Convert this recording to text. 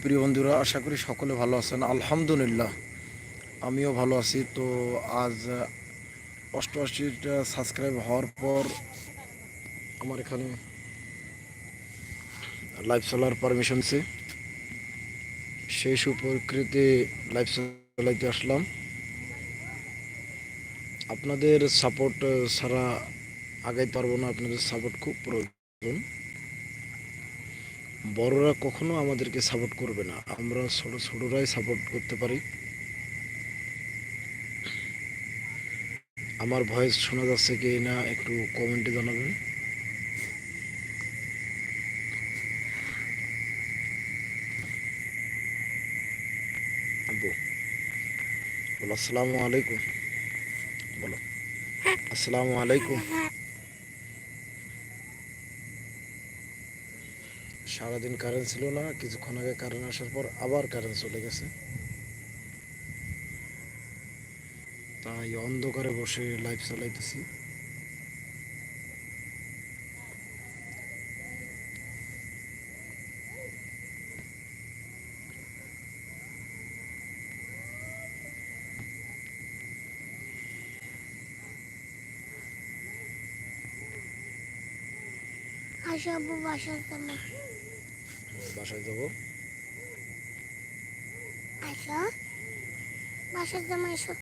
প্রিয় বন্ধুরা, আশা করি সকলে ভালো আছেন। আলহামদুলিল্লাহ, আমিও ভালো আছি। তো আজ অষ্টআশিটা সাবস্ক্রাইব হওয়ার পর আমার এখানে লাইভ চলার পারমিশন আছে। সেই সুপ্রকৃতি লাইভ চালাইতে আসলাম। আপনাদের সাপোর্ট ছাড়া আগাই পারব না। আপনাদের সাপোর্ট খুব প্রয়োজন। বড়রা কখনো আমাদেরকে সাপোর্ট করবে না। আমরা ছোট, ছোটরাই সাপোর্ট করতে পারি। আমার ভয়েস শোনা যাচ্ছে কি না একটু কমেন্টে জানাবেন। বলো, আসসালামু আলাইকুম। বলো, আসসালামু আলাইকুম। সারাদিন কারেন্ট ছিল না, কিছুক্ষণ আগে কারেন্ট আসার পর আবার কারেন্ট চলে গেছে। তাই অন্ধকারে বসে লাইফ চালাইতেছি। আসো বাসা জন্য বাসায় যাব? আসো বাসার এসো।